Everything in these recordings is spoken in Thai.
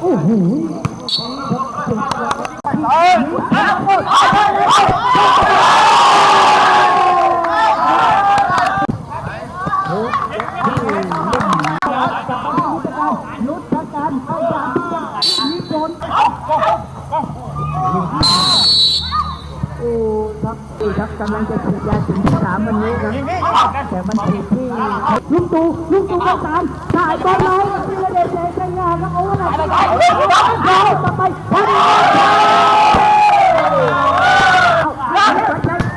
โอ้โหนุชการพยายามที่จะมีโดนโอ้ครับนี่ครับกำลังจะฉีดยาถึงที่สามวันนี้ครับแต่มันผิดที่ลุงตู่ลุงตู่ก็ตามถ่าย บอลเลยที่ระเด็นใจงานแล้วเอาอะไรไปไปเราต่อไปพัน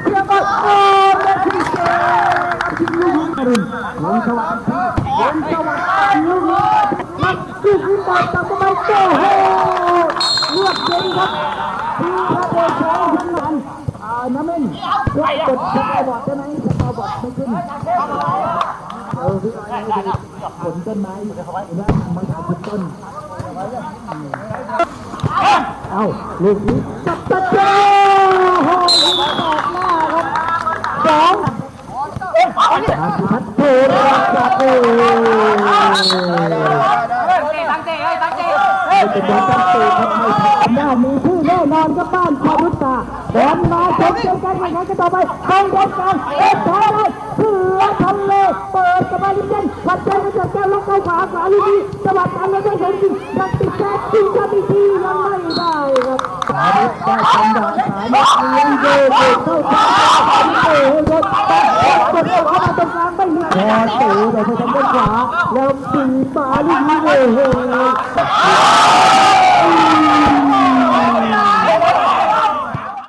เชียร์บอลโอ้เมสซี่เจ้าทีมลูกรุ่นลงสวัสดิ์ลงสวัสดิ์ลูกนักสู้ขึ้นบอลตัดไปโอ้โหเลือดเย็นครับทีมพระเดชาพันนันอ่าน้ำเม่นกดกดสกาบอร์ดได้ไหมสกาบอร์ดไม่ขึ้น เออพี่ไอ้ผลต้นไม้เห็นไหมมันขาดทุกต้น เอาลูกนี้จับตะเจ้าโอ้โหออกหน้าครับสองอาธิพัฒน์โผล่จากโอ้ไม่เป็นบอลตั้งตีครับไม่ผ่านหน้ามีชื่อแน่นอนครับบ้านชาวพุทธาบอลมาชมเกมการแข่งขันกันต่อไปเข้าบอลกลางเอ็ดแพ้ได้เสือทะเลเปิดกับมาลิเจน วัดใจกันจาเจ้าล็อกเข้าขวาขวาลูกนี้จังหวะการเลยได้ผลจริงยังติดแค่จริงครับอีทียังไม่ได้ครับขาดิได้จังหวะสาดิเลี้ยงโยกเข้าทางโอ้โหรถตัดกดเข้ามาตรงกลางไม่เหลือพอตู่แต่ไปทางด้านขวาแล้วปีมาลูกนี้โอ้โห